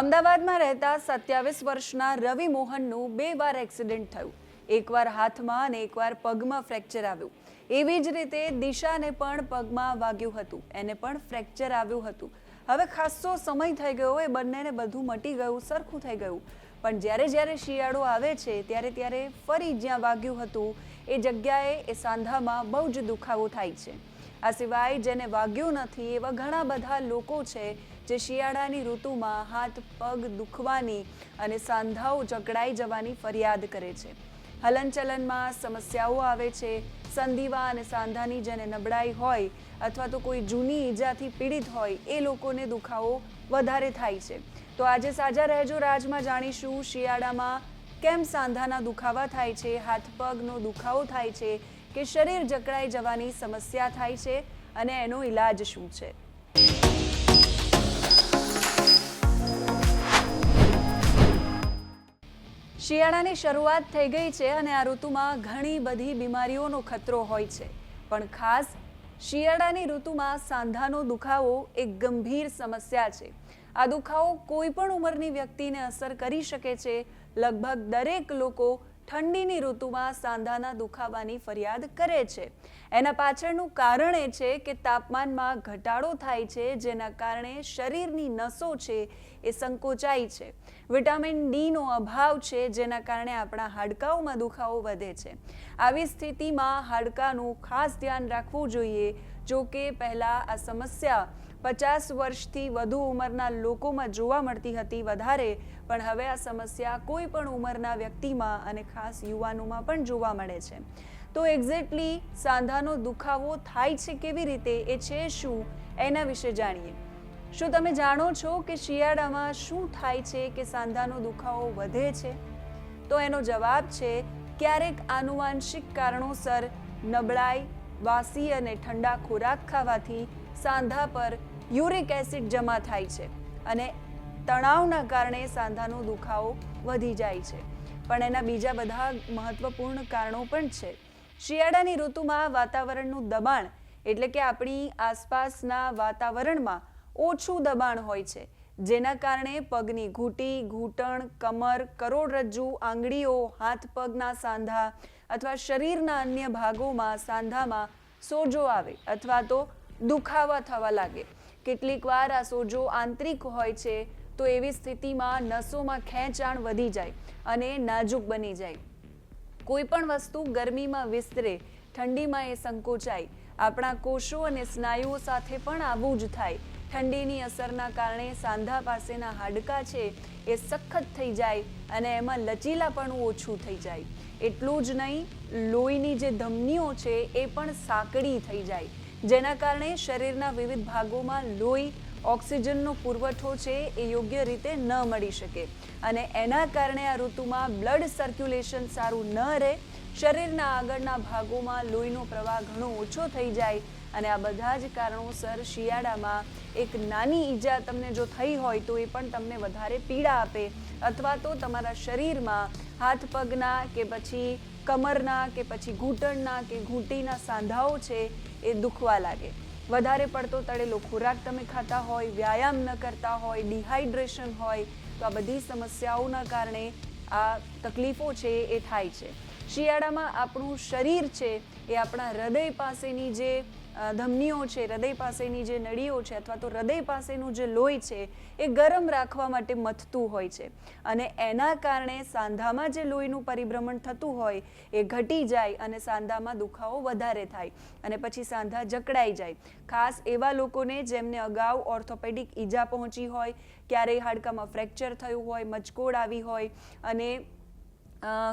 અમદાવાદમાં રહેતા સત્યાવીસ વર્ષના રવિ મોહનનું બે વાર એક્સિડન્ટ થયું. એકવાર હાથમાં અને એકવાર પગમાં ફ્રેક્ચર આવ્યું. એવી જ રીતે દિશાને પણ પગમાં વાગ્યું હતું. એને પણ ફ્રેક્ચર આવ્યું હતું. હવે ખાસ્સો સમય થઈ ગયો એ બંનેને બધું મટી ગયું, સરખું થઈ ગયું. પણ જ્યારે જ્યારે શિયાળો આવે છે, ત્યારે ત્યારે ફરી જ્યાં વાગ્યું હતું, એ જગ્યાએ, એ સાંધામાં બહુ જ દુખાવો થાય છે. આ સિવાય જેને વાગ્યું નથી, એવા ઘણા બધા લોકો છે જે શિયાળાની ઋતુમાં હાથ, પગ દુખવાની અને સાંધાઓ જકડાઈ જવાની ફરિયાદ કરે છે. હલનચલનમાં સમસ્યાઓ આવે છે. સંધિવા અને સાંધાની જેને નબળાઈ હોય અથવા તો કોઈ જૂની ઈજાથી પીડિત હોય, એ લોકોને દુખાવો વધારે થાય છે. તો આજે સાજા રહેજો રાજમાં જાણીશું શિયાળામાં કેમ સાંધાના દુખાવા થાય છે, હાથ, પગનો દુખાવો થાય છે કે શરીર જકડાઈ જવાની સમસ્યા થાય છે અને એનો ઈલાજ શું છે. શિયાળાની શરૂઆત થઈ ગઈ છે અને આ ઋતુમાં ઘણી બધી બીમારીઓનો ખતરો હોય છે. પણ ખાસ શિયાળાની ઋતુમાં સાંધાનો દુખાવો એક ગંભીર સમસ્યા છે. આ દુખાવો કોઈ પણ ઉંમરની વ્યક્તિને અસર કરી શકે છે. લગભગ દરેક લોકો ઠંડીની ઋતુમાં સાંધાના દુખાવાની ફરિયાદ કરે છે. એના પાછળનું કારણ એ છે કે તાપમાનમાં ઘટાડો થાય છે, જેના કારણે શરીરની નસો છે એ સંકોચાય છે. વિટામિન ડીનો અભાવ છે, જેના કારણે આપણા હાડકાઓમાં દુખાવો વધે છે. આવી સ્થિતિમાં હાડકાનું ખાસ ધ્યાન રાખવું જોઈએ, જો કે પહેલાં આ સમસ્યા પચાસ વર્ષથી વધુ ઉંમરના લોકોમાં જોવા મળતી હતી વધારે, પણ હવે આ સમસ્યા કોઈ પણ ઉંમરના વ્યક્તિમાં અને ખાસ યુવાનોમાં પણ જોવા મળે છે. તો એક્ઝેક્ટલી સાંધાનો દુખાવો થાય છે કેવી રીતે, એ છે શું, એના વિશે જાણીએ. શું તમે જાણો છો કે શિયાળામાં શું થાય છે કે સાંધાનો દુખાવો વધે છે? તો એનો જવાબ છે, ક્યારેક આનુવાંશિક કારણોસર નબળાઈ, વાસી અને ઠંડા ખોરાક ખાવાથી સાંધા પર યુરિક એસિડ જમા થાય છે અને તણાવના કારણે સાંધાનો દુખાવો વધી જાય છે. પણ એના બીજા બધા મહત્વપૂર્ણ કારણો પણ છે. શિયાળાની ઋતુમાં વાતાવરણનું દબાણ એટલે કે આપણી આસપાસના વાતાવરણમાં ઓછું દબાણ હોય છે, જેના કારણે પગની ઘૂંટી, ઘૂંટણ, કમર, કરોડરજ્જુ, આંગળીઓ, હાથ પગના સાંધા અથવા શરીરના અન્ય ભાગોમાં સાંધામાં સોજો આવે અથવા તો દુખાવા થવા લાગે. કેટલીક વાર આ સોજો આંતરિક હોય છે, તો એવી સ્થિતિમાં નસોમાં ખેંચાણ વધી જાય અને નાજુક બની જાય. કોઈ પણ વસ્તુ ગરમીમાં વિસ્તરે, ઠંડીમાં એ સંકોચાય. આપણા કોષો અને સ્નાયુઓ સાથે પણ આવું જ થાય. ઠંડીની અસરના કારણે સાંધા પાસેના હાડકાં છે એ સખત થઈ જાય અને એમાં લચીલાપણું ઓછું થઈ જાય. એટલું જ નહીં, લોહીની જે ધમનીઓ છે એ પણ સાંકડી થઈ જાય. જેના કારણે શરીરના વિવિધ ભાગોમાં લોહી, ઓક્સિજનનો પુરવઠો છે એ યોગ્ય રીતે ન મળી શકે. અને એના કારણે આ ઋતુમાં બ્લડ સર્ક્યુલેશન સારું ન રહે. શરીરના આગળના ભાગોમાં લોહીનો પ્રવાહ ઘણો ઓછો થઈ જાય અને આ બધા જ કારણોસર શિયાળામાં એક નાની ઈજા તમને જો થઈ હોય તો એ પણ તમને વધારે પીડા આપે અથવા તો તમારા શરીરમાં હાથ પગના કે પછી કમરના કે પછી ઘૂંટણના કે ઘૂંટીના સાંધાઓ છે એ દુખવા લાગે. વધારે પડતો તળેલો ખોરાક તમે ખાતા હોય, વ્યાયામ ન કરતા હોય ડિહાઈડ્રેશન હોય, તો આ બધી સમસ્યાઓના કારણે આ તકલીફો છે એ થાય છે. શિયાળામાં આપણું શરીર છે એ આપણા હૃદય પાસેની જે ધમનીઓ છે, હૃદય પાસેની જે નળીઓ છે અથવા તો હૃદય પાસેનું જે લોહી છે, એ ગરમ રાખવા માટે મથતું હોય છે. અને એના કારણે સાંધામાં જે લોહીનું પરિભ્રમણ થતું હોય, એ ઘટી જાય અને સાંધામાં દુખાવો વધારે થાય અને પછી સાંધા જકડાઈ જાય. ખાસ એવા લોકોને જેમને અગાઉ ઓર્થોપેડિક ઈજા પહોંચી હોય, ક્યારેય હાડકામાં ફ્રેક્ચર થયું હોય મચકોડ આવી હોય અને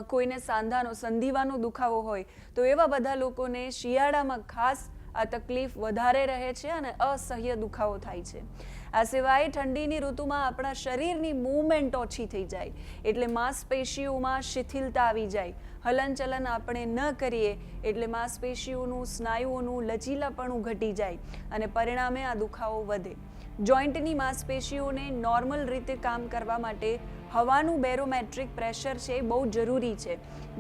કોઈને સાંધાનો, સંધિવાનો દુખાવો હોય, તો એવા બધા લોકોને શિયાળામાં ખાસ આ તકલીફ વધારે રહે છે અને અસહ્ય દુખાવો થાય છે. આ સિવાય ઠંડીની ઋતુમાં આપણા શરીરની મૂવમેન્ટ ઓછી થઈ જાય. એટલે માંસપેશીઓમાં શિથિલતા આવી જાય. હલનચલન આપણે ન કરીએ એટલે માંસપેશીઓનું, સ્નાયુઓનું લચીલાપણું ઘટી જાય અને પરિણામે આ દુખાવો વધે. જોઈન્ટની માંસપેશીઓને નોર્મલ રીતે કામ કરવા માટે હવાનું બેરોમેટ્રિક પ્રેશર છે એ બહુ જરૂરી છે.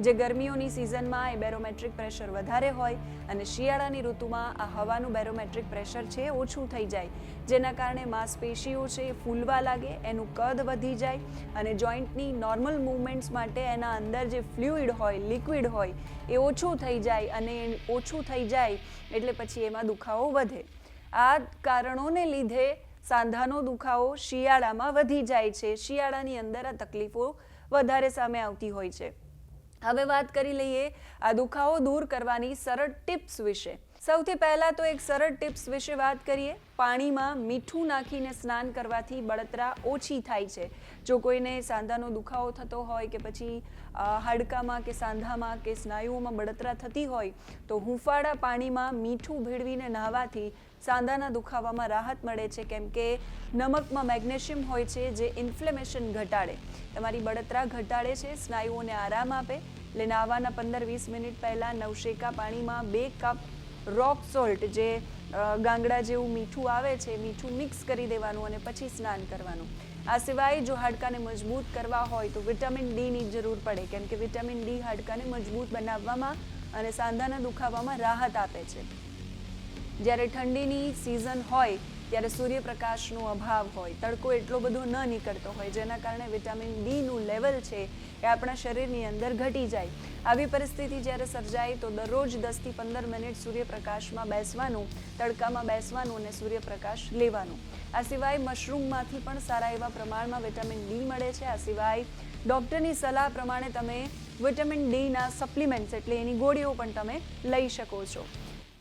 જે ગરમીઓની સિઝનમાં એ બેરોમેટ્રિક પ્રેશર વધારે હોય અને શિયાળાની ઋતુમાં આ હવાનું બેરોમેટ્રિક પ્રેશર છે એ ઓછું થઈ જાય. જેના કારણે માંસપેશીઓ છે એ ફૂલવા લાગે, એનું કદ વધી જાય અને જોઈન્ટની નોર્મલ મૂવમેન્ટ્સ માટે એના અંદર જે ફ્લુઇડ હોય, લિક્વિડ હોય એ ઓછું થઈ જાય અને ઓછું થઈ જાય એટલે પછી એમાં દુખાવો વધે. આ કારણોને લીધે સાંધાનો દુખાવો શિયાળામાં વધી જાય છે. શિયાળાની અંદર આ તકલીફો વધારે સામે આવતી હોય છે. હવે વાત કરી લઈએ આ દુખાવો દૂર કરવાની સરળ ટિપ્સ વિશે. સૌથી પહેલાં તો એક સરળ ટિપ્સ વિશે વાત કરીએ. પાણીમાં મીઠું નાખીને સ્નાન કરવાથી બળતરા ઓછી થાય છે. જો કોઈને સાંધાનો દુખાવો થતો હોય કે પછી હાડકામાં કે સાંધામાં કે સ્નાયુઓમાં બળતરા થતી હોય, તો હુંફાળા પાણીમાં મીઠું ભેળવીને નહાવાથી સાંધાના દુખાવામાં રાહત મળે છે. કેમ કે નમકમાં મેગ્નેશિયમ હોય છે જે ઇન્ફ્લેમેશન ઘટાડે. તમારી બળતરા ઘટાડે છે, સ્નાયુઓને આરામ આપે. એટલે નાહવાના પંદર વીસ મિનિટ પહેલાં નવશેકા પાણીમાં બે કપ રોક સોલ્ટ જે ગાંગડા જેવું મીઠું આવે છે, મીઠું મિક્સ કરી દેવાનું અને પછી સ્નાન કરવાનું. આ સિવાય જો હાડકાને મજબૂત કરવા હોય તો વિટામિન ડીની જરૂર પડે, કેમ કે વિટામિન ડી હાડકાને મજબૂત બનાવવામાં અને સાંધાના દુખાવામાં રાહત આપે છે. જ્યારે ઠંડીની સિઝન હોય ત્યારે સૂર્યપ્રકાશનો અભાવ હોય, તડકો એટલો બધો ન નીકળતો હોય, જેના કારણે વિટામિન ડીનું લેવલ છે એ આપણા શરીરની અંદર ઘટી જાય. આવી પરિસ્થિતિ જ્યારે સર્જાય તો દરરોજ દસથી પંદર મિનિટ સૂર્યપ્રકાશમાં બેસવાનું, તડકામાં બેસવાનું અને સૂર્યપ્રકાશ લેવાનું. આ સિવાય મશરૂમમાંથી પણ સારા એવા પ્રમાણમાં વિટામિન ડી મળે છે. આ સિવાય ડૉક્ટરની સલાહ પ્રમાણે તમે વિટામિન ડીના સપ્લિમેન્ટ્સ એટલે એની ગોળીઓ પણ તમે લઈ શકો છો.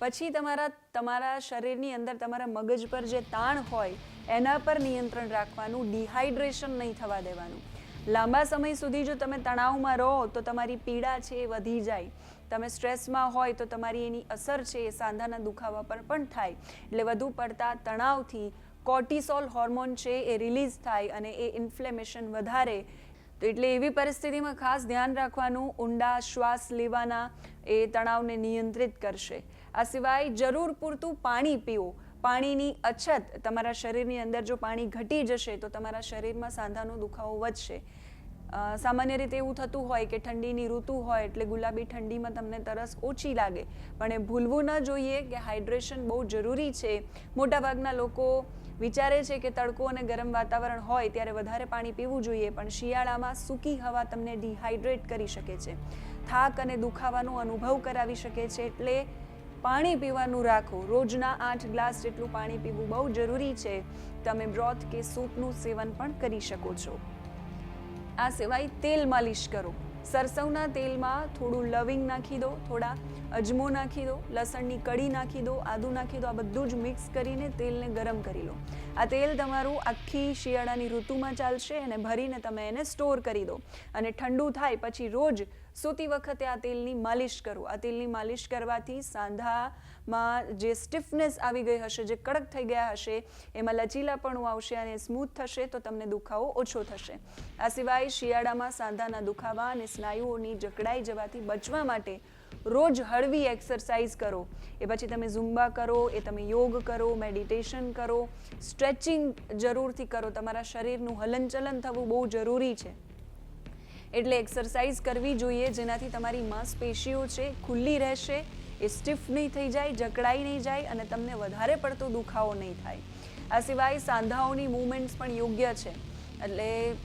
પછી તમારા તમારા શરીરની અંદર તમારા મગજ પર જે તાણ હોય, એના પર નિયંત્રણ રાખવાનું ડિહાઇડ્રેશન નહીં થવા દેવાનું. લાંબા સમય સુધી જો તમે તણાવમાં રહો, તો તમારી પીડા છે એ વધી જાય. તમે સ્ટ્રેસમાં હોય, તો તમારી એની અસર છે એ સાંધાના દુખાવા પર પણ થાય. એટલે વધુ પડતા તણાવથી કોર્ટિસોલ હોર્મોન છે એ રિલીઝ થાય અને એ ઇન્ફ્લેમેશન વધારે. તો એટલે એવી પરિસ્થિતિમાં ખાસ ધ્યાન રાખવાનું, ઊંડા શ્વાસ લેવાના એ તણાવને નિયંત્રિત કરશે. આ સિવાય જરૂર પૂરતું પાણી પીવું. પાણીની અછત, તમારા શરીરની અંદર જો પાણી ઘટી જશે તો તમારા શરીરમાં સાંધાનો દુખાવો વધશે. સામાન્ય રીતે એવું થતું હોય કે ઠંડીની ઋતુ હોય એટલે ગુલાબી ઠંડીમાં તમને તરસ ઓછી લાગે. પણ એ ભૂલવું ન જોઈએ કે હાઇડ્રેશન બહુ જરૂરી છે. મોટાભાગના લોકો વિચારે છે કે તડકો અને ગરમ વાતાવરણ હોય ત્યારે વધારે પાણી પીવું જોઈએ, પણ શિયાળામાં સૂકી હવા તમને ડિહાઇડ્રેટ કરી શકે છે. થાક અને દુખાવાનો અનુભવ કરાવી શકે છે એટલે પાણી પીવાનું રાખો. રોજના આઠ ગ્લાસ જેટલું પાણી પીવું બહુ જરૂરી છે. તમે બ્રોથ કે સૂપનું સેવન પણ કરી શકો છો. આ સિવાય તેલ માલિશ કરો. સરસવના તેલમાં થોડું લવિંગ નાખી દો, થોડા અજમો નાખી દો, લસણની કડી નાખી દો, આદુ નાખી દો, આ બધું જ મિક્સ કરીને તેલને ગરમ કરી લો. આ તેલ તમારું આખી શિયાળાની ઋતુમાં ચાલશે અને ભરીને તમે એને સ્ટોર કરી દો. અને ઠંડુ થાય પછી રોજ સૂતી વખતે આ તેલની માલિશ કરો. આ તેલની માલિશ કરવાથી સાંધામાં જે સ્ટિફનેસ આવી ગઈ હશે, જે કડક થઈ ગયા હશે, એમાં લચીલાપણું આવશે અને સ્મૂથ થશે તો તમને દુખાવો ઓછો થશે. આ સિવાય શિયાળામાં સાંધાના દુખાવા અને સ્નાયુઓની જકડાઈ જવાથી બચવા માટે રોજ હળવી એક્સરસાઇઝ કરો. એ પછી તમે ઝુંબા કરો, એ તમે યોગ કરો મેડિટેશન કરો સ્ટ્રેચિંગ જરૂરથી કરો. તમારા શરીરનું હલનચલન થવું બહુ જરૂરી છે. એટલે એક્સરસાઇઝ કરવી જોઈએ જેનાથી તમારી માંસપેશીઓ છે ખુલ્લી રહેશે, એ સ્ટીફ નહીં થઈ જાય, જકડાઈ નહીં જાય અને તમને વધારે પડતો દુખાવો નહીં થાય. આ સિવાય સાંધાઓની મૂવમેન્ટ્સ પણ યોગ્ય છે. એટલે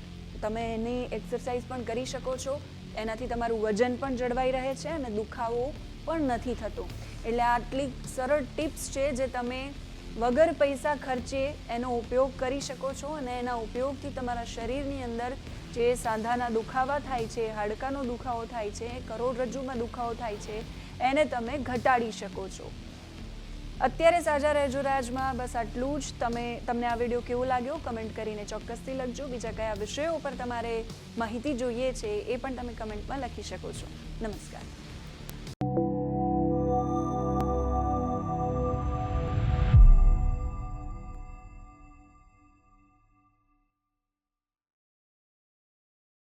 તમે એની એક્સરસાઇઝ પણ કરી શકો છો. એનાથી તમારું વજન પણ જળવાઈ રહે છે અને દુખાવો પણ નથી થતો. એટલે આટલી સરળ ટિપ્સ છે જે તમે વગર પૈસા ખર્ચે એનો ઉપયોગ કરી શકો છો અને એના ઉપયોગથી તમારા શરીરની અંદર જે સાંધાના દુખાવા થાય છે, હાડકાનો દુખાવો થાય છે, કરોડરજ્જુમાં દુખાવો થાય છે, એને તમે ઘટાડી શકો છો. અત્યારે સાજા રહેજો રાજમાં, બસ આટલું જ. તમે, તમને આ વીડિયો કેવો લાગ્યો? કમેન્ટ કરીને ચોક્કસથી લખજો. બીજા કયા વિષયો પર તમારે માહિતી જોઈએ છે એ પણ તમે કમેન્ટમાં લખી શકો છો. નમસ્કાર.